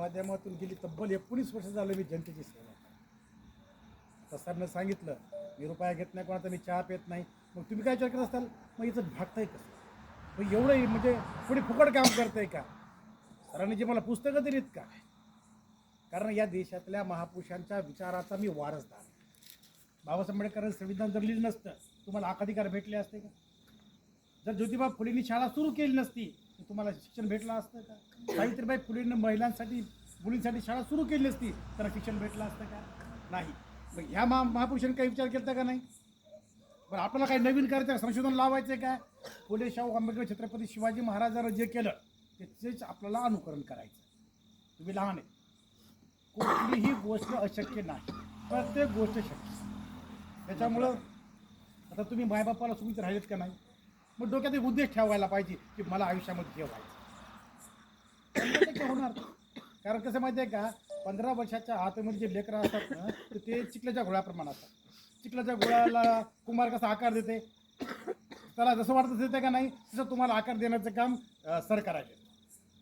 माध्यमातून गेली तब्बल एकोणीस वर्ष झालं मी जनतेची सेवा तर सरनं सांगितलं मी रुपया घेत नाही कोणाचा मी चहा पित नाही. मग तुम्ही काय विचार करत असाल? मग याचं भागताय कसं? मग एवढं म्हणजे पुढे फुकट काम करतंय का? सरांनी जे मला पुस्तकं दिलीत का? कारण या देशातल्या महापुरुषांच्या विचाराचा मी वारसदार आहे. बाबासाहेब आंबेडकरांनी संविधान जर लिहिलं नसतं तुम्हाला अकाधिकार भेटले असते का? जर ज्योतिबा फुलेंनी शाळा सुरू केली नसती तर तुम्हाला शिक्षण भेटलं असतं का? सावित्रीबाई फुलेंनी महिलांसाठी मुलींसाठी शाळा सुरू केली असती त्यांना शिक्षण भेटलं असतं का? नाही. मग ह्या महा महापुरुषांनी काही विचार केला का नाही? बरं आपल्याला काही नवीन करायचं संशोधन लावायचं आहे काय फुले शाहू आंबेडकर छत्रपती शिवाजी महाराजांना जे केलं त्याचेच आपल्याला अनुकरण करायचं तुम्ही लहान आहे. कुठलीही गोष्ट अशक्य नाही. प्रत्येक गोष्ट शक्य त्याच्यामुळं आता तुम्ही मायबापाला सुमित राहिलेत का नाही? मग डोक्यात एक उद्देश ठेवायला पाहिजे की मला आयुष्यामध्ये ठेवायचं. होणार. कारण कसं माहिती आहे का पंधरा वर्षाच्या आतमध्ये जे लेकरं असतात ना तर ते चिखल्याच्या घोळ्याप्रमाणे असतात. चिखल्याच्या घोळ्याला कुमार कसा आकार देते? त्याला जसं वाटतं देते का नाही? तसं तुम्हाला आकार देण्याचं काम सर करायचे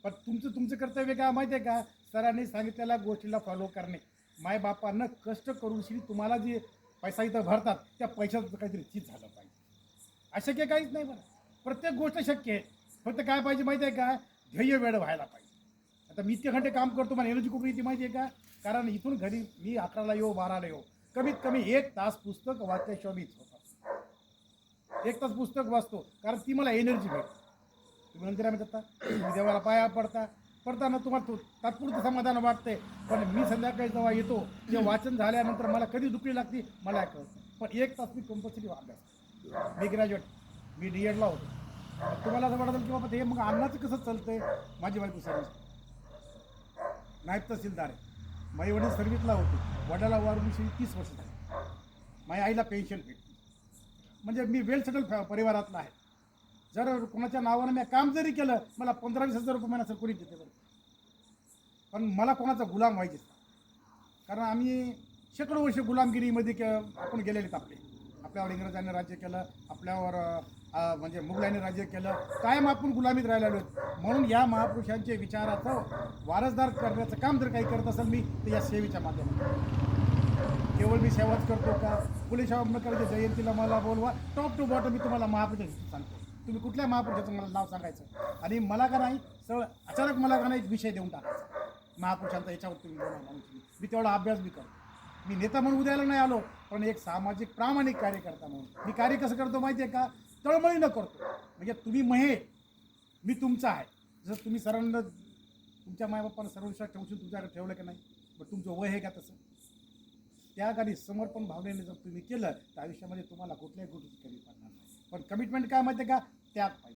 पण तुमचं तुमचं कर्तव्य काय माहिती आहे का? सरांनी सांगितलेल्या गोष्टीला फॉलो करणे. मायबापांना कष्ट करून तुम्हाला जे पैसा इथं भरतात त्या पैशाचं काहीतरी चीज झालं पाहिजे. अशक्य काहीच नाही बरं. प्रत्येक गोष्ट शक्य आहे. फक्त काय पाहिजे माहिती आहे का? ध्येय वेळ व्हायला पाहिजे. आता मी इतके घंटे काम करतो मला एनर्जी कुठून येते माहिती आहे का? कारण इथून घरी मी अकराला येऊ बाराला येऊ. कमीत कमी एक तास पुस्तक वाचल्याशिवाय मी इथं होतो एक तास पुस्तक वाचतो कारण ती मला एनर्जी भेटते. तुम्ही मंदिरामध्ये जाता देवाला पाया पडता. पडताना तुम्हाला तात्पुरतं समाधान वाटते पण मी संध्याकाळी जेव्हा येतो ते वाचन झाल्यानंतर मला कधी दुखली लागते? मला कळतं पण एक तास मी कंपल्सरी अभ्यास मी ग्रॅज्युएट मी डी एडला होतो. तुम्हाला असं वाटत की बाबा हे मग अन्नाचं कसं चालतंय? माझी बायको सर्विस नायब तहसीलदार आहे. माझे वडील सर्विसला होते. वडिला वारून तीस वर्ष झाली. माझ्या आईला पेन्शन भेटली. म्हणजे मी वेल सेटल परिवारातला आहे. जर कोणाच्या नावानं मी काम जरी केलं मला पंधरा वीस हजार रुपये महिन्याचं कोणी देते बरं? पण मला कोणाचा गुलाम व्हायचेच कारण आम्ही शेकडो वर्ष गुलामगिरीमध्ये आपण गेलेले आपले. आपल्यावर इंग्रजांनी राज्य केलं आपल्यावर म्हणजे मुघलांनी राज्य केलं कायम आपण गुलामीत राहिलेलो आहोत. म्हणून या महापुरुषांचे विचाराचं वारसदार करण्याचं काम जर काही करत असेल मी तर या सेवेच्या माध्यमातून. केवळ मी सेवाच करतो का? पोलीस आंबेडकरांच्या जयंतीला मला बोलवा. टॉप टू बॉटम मी तुम्हाला महापुरुषाचं सांगतो. तुम्ही कुठल्या महापुरुषाचं मला नाव सांगायचं. आणि मला का नाही सरळ अचानक मला का नाही एक विषय देऊन टाकायचा. महापुरुषांचा याच्यावर तुम्ही बोला म्हणून मी तेवढा अभ्यास मी करतो. मी नेता म्हणून उद्याला नाही आलो पण एक सामाजिक प्रामाणिक कार्यकर्ता म्हणून. मी कार्य कसं करतो माहिती आहे का? तळमळीनं करतो. म्हणजे तुम्ही महे मी तुमचा आहे. जसं तुम्ही सरांना तुमच्या मायबापानं सर्व विश्वास ठेवून तुमच्याकडे ठेवलं की नाही? पण तुमचं वय आहे का तसं? त्या गाडी समर्पण भावनेने जर तुम्ही केलं तर आयुष्यामध्ये तुम्हाला कुठल्याही गोष्टीची कमी पडणार नाही. पण कमिटमेंट काय माहिती आहे का? त्याग पाहिजे.